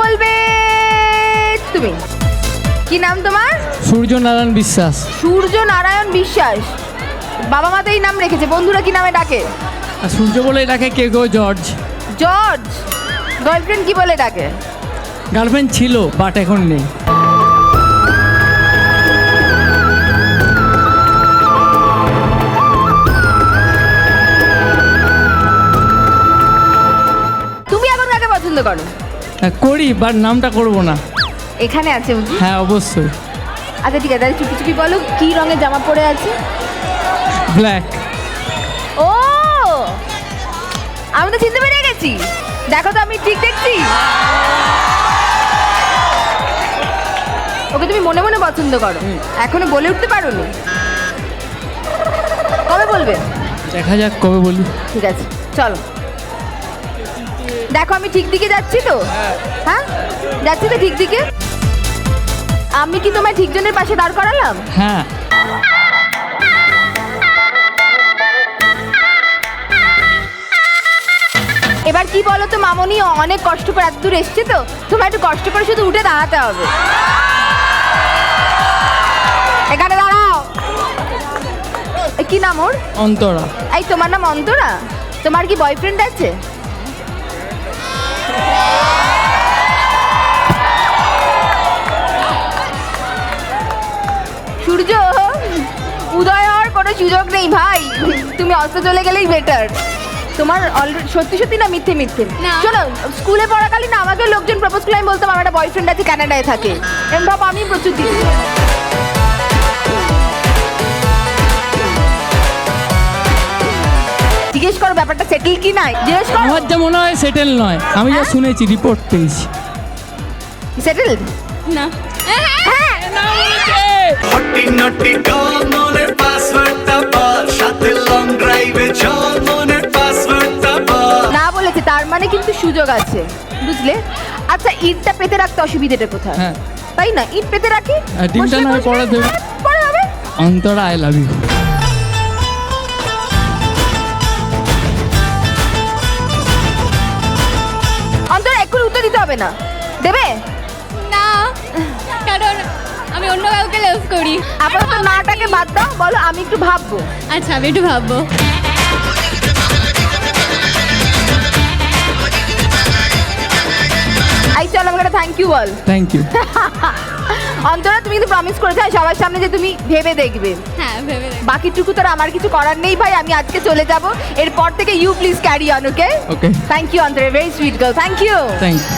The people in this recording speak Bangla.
বলবে তুমি। কি নাম তোমার? সূর্য নারায়ণ বিশ্বাস। সূর্য নারায়ণ বিশ্বাস। বাবা মা তো এই নাম রেখেছে বন্ধুরা কি নামে ডাকে? আর সূর্য বলে ডাকে কে কেউ জর্জ। জর্জ? গার্লফ্রেন্ড কি বলে ডাকে? গার্লফ্রেন্ড ছিল বাট এখন নেই। তুমি এখন কাকে পছন্দ করো? করি বাট নামটা করব না। এখানে আছে বুঝি হ্যাঁ অবশ্যই। আচ্ছা ঠিক আছে তাহলে চুপি চুপি বলো কি রঙের জামা পরে আছে? ব্ল্যাক ও! আমি তো চিনতে পেরে গেছি। দেখো তো আমি ঠিক দেখছি। ওকে তুমি মনে মনে পছন্দ করো। এখনও বলে উঠতে পারো নি কবে বলবে? দেখা যাক কবে বলি। ঠিক আছে চলো। দেখো আমি ঠিক দিকে যাচ্ছি তো? হ্যাঁ? যাচ্ছি তো ঠিক দিকে? আমি কি তোমায় ঠিক জনের পাশে দাঁড় করালাম? হ্যাঁ। এবার কি বলো তো মামনি অনেক কষ্ট করে এত দূর এসছে তো তোমার একটু কষ্ট করে শুধু উঠে দাঁড়াতে হবে। এখানে দাঁড়াও। কি নাম ওর? অন্তরা। এই তোমার নাম অন্তরা? তোমার কি বয়ফ্রেন্ড আছে? সূর্য উদয় হওয়ার কোনো সুযোগ নেই ভাই। তুমি অস্ত চলে গেলেই বেটার তোমার অলরেডি সত্যি সত্যি না মিথ্যে মিথ্যে? না। শোনো স্কুলে পড়াকালীন আমাকে লোকজন প্রপোজ করলে আমি বলতাম আমার একটা বয়ফ্রেন্ড আছে কানাডায় থাকে। এরকম ভাব আমি প্রচুর দিই জিজ্ঞেস করো ব্যাপারটা সেটেল কি নাই? জিজ্ঞেস করো। আমার যা মনে হয় সেটেল নয়। আমি যা শুনেছি রিপোর্ট পেয়েছি। সেটেল না। হ্যাঁ। হটি নটি ডল মনের পাসওয়ার্ডটা বল সাথে লং ড্রাইভে চল মনের পাসওয়ার্ডটা বল না বলেছে তার মানে কিন্তু সুযোগ আছে বুঝলে? আচ্ছা ইটটা পেতে রাখতে অসুবিধাটা কোথায়? হ্যাঁ। তাই না? ইট পেতে রাখি? ডিমটা না হয় বসবে। পরে দেবে। হ্যাঁ, হবে। অন্তরা আই লাভ ইউ অন্তর এক্ষুনি উত্তর দিতে হবে না। দেবে? করি। আপাতত নাটাকে বাদ দাও বলো আমি একটু ভাববো। আচ্ছা আমি একটু ভাববো। আই চল আমাকে থ্যাংক ইউ বল। থ্যাংক ইউ অন্তরা তুমি কিন্তু প্রমিস করেছ সবার সামনে যে তুমি ভেবে দেখবে। হ্যাঁ ভেবে দেখ বাকিটুকু তো আর আমার কিছু করার নেই ভাই আমি আজকে চলে যাব। এরপর থেকে you please carry on okay okay thank you Antara very sweet girl thank you thank you